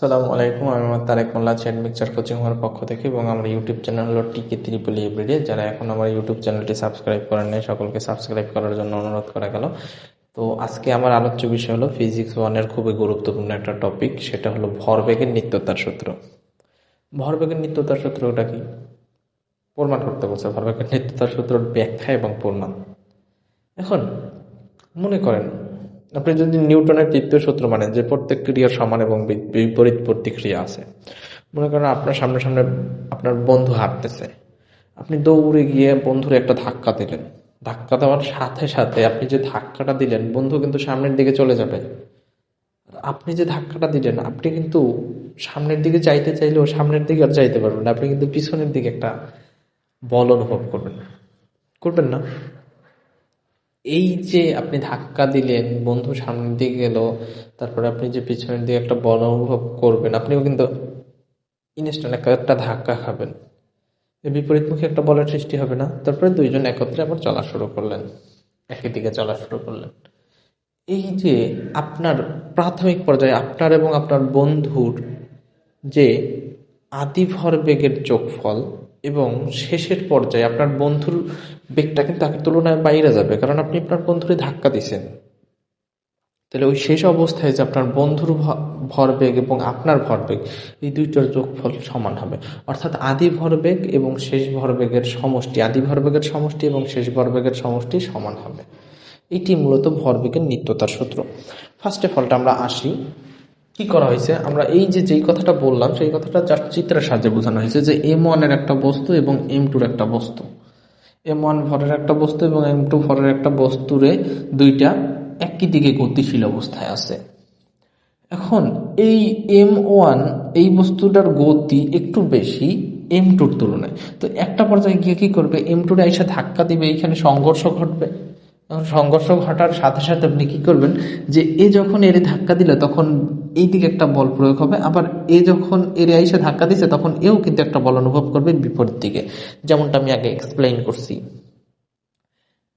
আসসালামু আলাইকুম। আমি আমার Tarek Molla chat mixture coaching হওয়ার পক্ষ থেকে এবং আমার ইউটিউব চ্যানেল হলো টিকে ত্রিপল এভরিডে যারা এখন আমার ইউটিউব চ্যানেলটি সাবস্ক্রাইব করেন নাই, সকলকে সাবস্ক্রাইব করার জন্য অনুরোধ করা গেল। তো আজকে আমার আলোচ্য বিষয় হলো ফিজিক্স ওয়ানের খুবই গুরুত্বপূর্ণ একটা টপিক সেটা হলো ভরবেগের নিত্যতার সূত্র। ভরবেগের নিত্যতার সূত্রটা কি? প্রমাণ করতে বলছে, ভরবেগের নিত্যতার সূত্র ব্যাখ্যা এবং প্রমাণ। এখন মনে করেন আপনি যদি নিউটনের তৃতীয় সূত্র মানেন যে প্রত্যেক ক্রিয়ার সমান এবং বিপরীত প্রতিক্রিয়া আছে, মনে করেন আপনার সামনে সামনে আপনার বন্ধু হাঁটতেছে, আপনি দৌড়ে গিয়ে বন্ধুর একটা ধাক্কা দিলেন। ধাক্কা দেওয়ার সাথে সাথে আপনি যে ধাক্কাটা দিলেন, বন্ধু কিন্তু সামনের দিকে চলে যাবে। আপনি যে ধাক্কাটা দিলেন, আপনি কিন্তু সামনের দিকে যাইতে চাইলেও সামনের দিকে আর যাইতে পারবেন না। আপনি কিন্তু পিছনের দিকে একটা বল অনুভব করবেন। করবেন না? এই যে আপনি ধাক্কা দিলেন, বন্ধু সামনের দিকে গেল, তারপরে আপনি যে পিছনের দিকে একটা বল অনুভব করবেন, আপনিও কিন্তু ইনস্ট্যান্ট একটা ধাক্কা খাবেন। বিপরীতমুখী একটা বলের সৃষ্টি হবে না। তারপরে দুইজন একত্রে আবার চলা শুরু করলেন, একই দিকে চলা শুরু করলেন। এই যে আপনার প্রাথমিক পর্যায়ে আপনার এবং আপনার বন্ধুর যে আদি ভরবেগের যোগফল এবং শেষের পর্যায়ে আপনার বন্ধুর বেগটা কিন্তু তাকে তুলনায় বাইরে যাবে, কারণ আপনি আপনার বন্ধুরে ধাক্কা দিছেন। তাহলে ওই শেষ অবস্থায় যে আপনার বন্ধুর ভরবেগ এবং আপনার ভরবেগ এই দুইটার যোগফল সমান হবে। অর্থাৎ আদি ভরবেগ এবং শেষ ভরবেগের সমষ্টি, আদি ভরবেগের সমষ্টি এবং শেষ ভরবেগের সমষ্টি সমান হবে। এটি মূলত ভরবেগের নিত্যতার সূত্র। ফার্স্ট অফ অলটা আমরা আসি। কি করা হয়েছে? আমরা এই যে, যেই কথাটা বললাম, সেই কথাটা জাস্ট চিত্রের সাহায্যে বোঝানো হয়েছে যে এম ওয়ানের একটা বস্তু এবং এম টুর একটা বস্তু। এম ওয়ান ভরের একটা বস্তু এবং এম টু ভরের একটা বস্তুরে দুইটা একই দিকে গতিশীল অবস্থায় আছে। এখন এই এম ওয়ান এই বস্তুটার গতি একটু বেশি এম টুর তুলনায়। তো একটা পর্যায়ে গিয়ে কি করবে? এম টুরে এসে ধাক্কা দিবে, এইখানে সংঘর্ষ ঘটবে। সংঘর্ষ ঘটার সাথে সাথে আপনি কি করবেন? যে এ যখন এর ধাক্কা দিলে, তখন এই দিকে একটা বল প্রয়োগ হবে। আবার এ যখন এর এসে ধাক্কা দিচ্ছে তখন এও কিন্তু একটা বল অনুভব করবে বিপরীত দিকে। যেমনটা আমি আগে এক্সপ্লেইন করছি।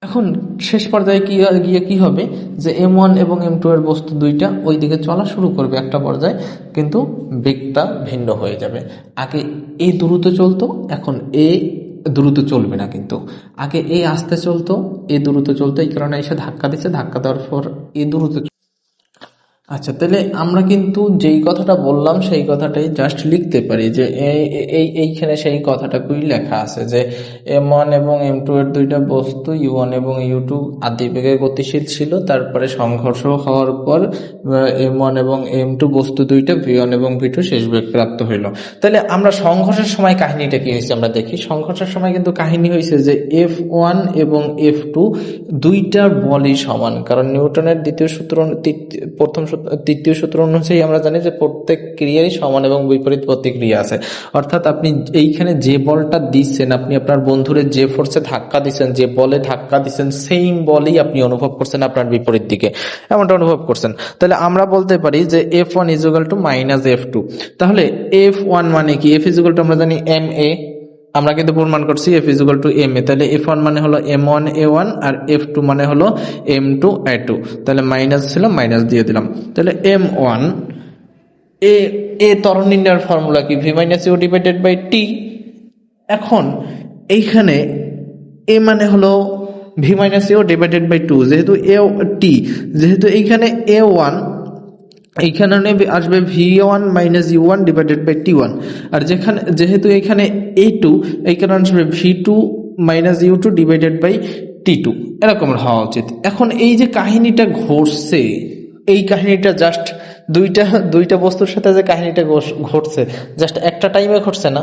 এখন শেষ পর্যায়ে কি, গিয়ে কি হবে? যে এম ওয়ান এবং এম টু এর বস্তু দুইটা ওই দিকে চলা শুরু করবে একটা পর্যায়ে, কিন্তু বেগটা ভিন্ন হয়ে যাবে। আগে এ দ্রুত চলতো, এখন এ দ্রুত চলবে না কিন্তু। আগে এ আস্তে চলতো, এ দ্রুত চলতো, এই কারণে এসে ধাক্কা দিচ্ছে ধাক্কা দেওয়ার পর এ দ্রুত আচ্ছা তাহলে আমরা কিন্তু যেই কথাটা বললাম, সেই কথাটাই জাস্ট লিখতে পারি যে এই এই, এইখানে সেই কথাটাকুই লেখা আছে যে এম ওয়ান এবং এম টু এর দুইটা বস্তু ইউ ওয়ান এবং ইউ টু আদি বেগে গতিশীল ছিল, তারপরে সংঘর্ষ হওয়ার পর এম ওয়ান এবং এম টু বস্তু দুইটা ভি ওয়ান এবং ভি টু শেষ বেগ প্রাপ্ত হইল। তাহলে আমরা সংঘর্ষের সময় কাহিনীটা কি হয়েছে আমরা দেখি। সংঘর্ষের সময় কিন্তু কাহিনী হয়েছে যে এফ ওয়ান এবং এফ টু দুইটার বলই সমান, কারণ নিউটনের দ্বিতীয় সূত্র প্রথম সূত্র- তৃতীয় সূত্র অনুযায়ী আমরা জানি যে প্রত্যেক ক্রিয়ারই সমান এবং বিপরীত প্রতিক্রিয়া আছে। অর্থাৎ আপনি এইখানে যে বলটা দিচ্ছেন, আপনি আপনার বন্ধুরে যে ফোর্সে ধাক্কা দিচ্ছেন, যে বলে ধাক্কা দিচ্ছেন সেম বলেই আপনি অনুভব করছেন আপনার বিপরীত দিকে। এমনটা অনুভব করছেন। তাহলে আমরা বলতে পারি যে F one equal to minus F two তাহলে এফ ওয়ান মানে কি? এফ ইজুগাল টু আমরা জানি এম এ আমরা কিন্তু প্রমাণ করছি F equal to M A. তাহলে এফ ওয়ান মানে হলো এম ওয়ান এ ওয়ান আর এফ টু মানে হলো এম টু এ টু তাহলে মাইনাস ছিল মাইনাস দিয়ে দিলাম। তাহলে এম ওয়ান এ এ ত্বরণ নির্ণয়ের ফর্মুলা কি? V minus U divided by T এখন এইখানে এ মানে হলো V minus U divided by two যেহেতু এ টি যেহেতু এইখানে এ ওয়ান এইখানে আসবে V one minus U one divided by T one আর যেখানে যেহেতু এখানে এ টু এইখানে আসবে V two minus U two divided by T two এরকম হওয়া উচিত। এখন এই যে কাহিনীটা ঘটছে, এই কাহিনীটা জাস্ট দুইটা দুইটা বস্তুর সাথে যে কাহিনীটা ঘটছে জাস্ট একটা টাইমে ঘটছে না।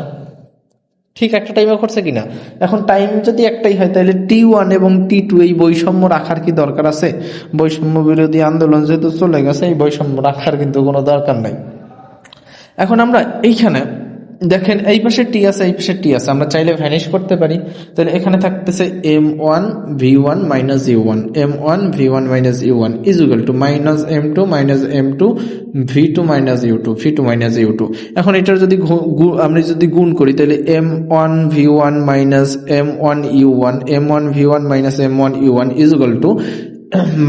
ঠিক একটা টাইমে করছে কিনা? এখন টাইম যদি একটাই হয়, তাহলে টি ওয়ান এবং টি টু এই বৈষম্য রাখার কি দরকার আছে? বৈষম্য বিরোধী আন্দোলন যেহেতু চলে গেছে, এই বৈষম্য রাখার কিন্তু কোনো দরকার নাই। এখন আমরা এইখানে দেখেন, এই পাশে টি আছে, এই পাশে টি আছে। আমরা চাইলে ভ্যানিশ করতে পারি। তাহলে এখানে থাকতেছে M one V one minus U one M one V one minus U one equal to minus M two minus M two V two minus U two V two minus U two এখন এটার যদি আমরা যদি গুণ করি, তাহলে M one V one minus M one U one M one V one minus M one U one equal to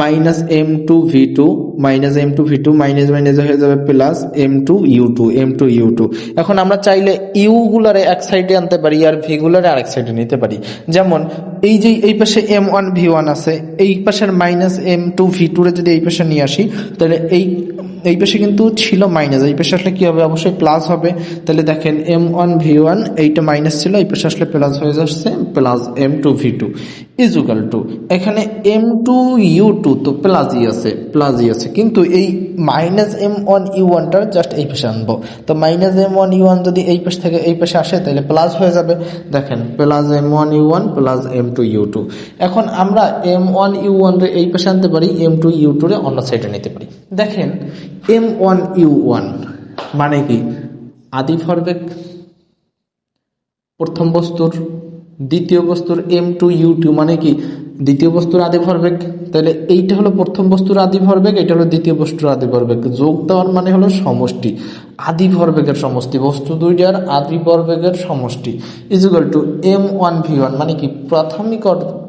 minus M two V two, minus M two V two, minus minus হয়ে যাবে plus M two U two, M two U two. এখন আমরা চাইলে you গুলারে এক সাইডে আনতে পারি আর V গুলারে আরেক সাইডে নিতে পারি। যেমন এই যে এই পাশে এম ওয়ান ভি ওয়ান আছে, এই পাশের minus M two V two যদি এই পাশে নিয়ে আসি, তাহলে এই এই পাশে কিন্তু ছিল মাইনাস এই পাশে আসলে কি হবে? অবশ্যই প্লাস হবে। তাহলে দেখেন এম ওয়ান ভি ওয়ান এইটা মাইনাস ছিল, এই পাশে আসলে প্লাস হয়ে যাচ্ছে plus M two V two equal to এখানে এম টু ইউ টু তো প্লাসই আছে প্লাসই আছে। কিন্তু এই minus M one U one just এই পাশে আনব। তো minus M one U one যদি এই পাশ থেকে এই পাশে আসে, তাহলে প্লাস হয়ে যাবে। দেখেন plus M one U one plus M two U two এখন আমরা এম ওয়ান ইউ ওয়ান এই পাশে আনতে পারি এম টু ইউ টু রে অন্য সাইডে নিতে পারি। দেখেন এম ওয়ান ইউ ওয়ান মানে কি? আদি ভরবেগ প্রথম বস্তুর, দ্বিতীয় বস্তুর এম টু ইউ টু মানে কি? দ্বিতীয় বস্তুর আদি ভরবেগ তাহলে এইটা হলো প্রথম বস্তুর আদি ভরবেগ এটা হলো দ্বিতীয় বস্তুর আদি ভরবেগ যোগ দেওয়ার মানে হলো সমষ্টি, আদি ভরবেগের সমষ্টি, বস্তু দুইটার আদি ভরবেগের সমষ্টি। Equal to M one V one মানে কি? প্রাথমিক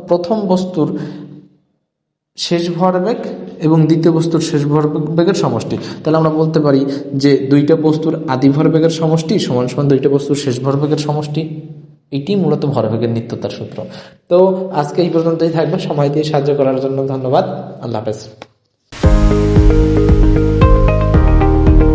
প্রথম বস্তুর শেষ ভরবেগ এবং দ্বিতীয় বস্তুর শেষ ভরবেগের সমষ্টি। তাহলে আমরা বলতে পারি যে দুইটা বস্তুর আদি ভরবেগের সমষ্টি সমান সমান দুইটা বস্তুর শেষ ভরবেগের সমষ্টি। এটি মূলত ভরবেগের নিত্যতার সূত্র। তো আজকে এই পর্যন্তই থাকবে। সময় দিয়ে সাহায্য করার জন্য ধন্যবাদ। আল্লাহ হাফেজ।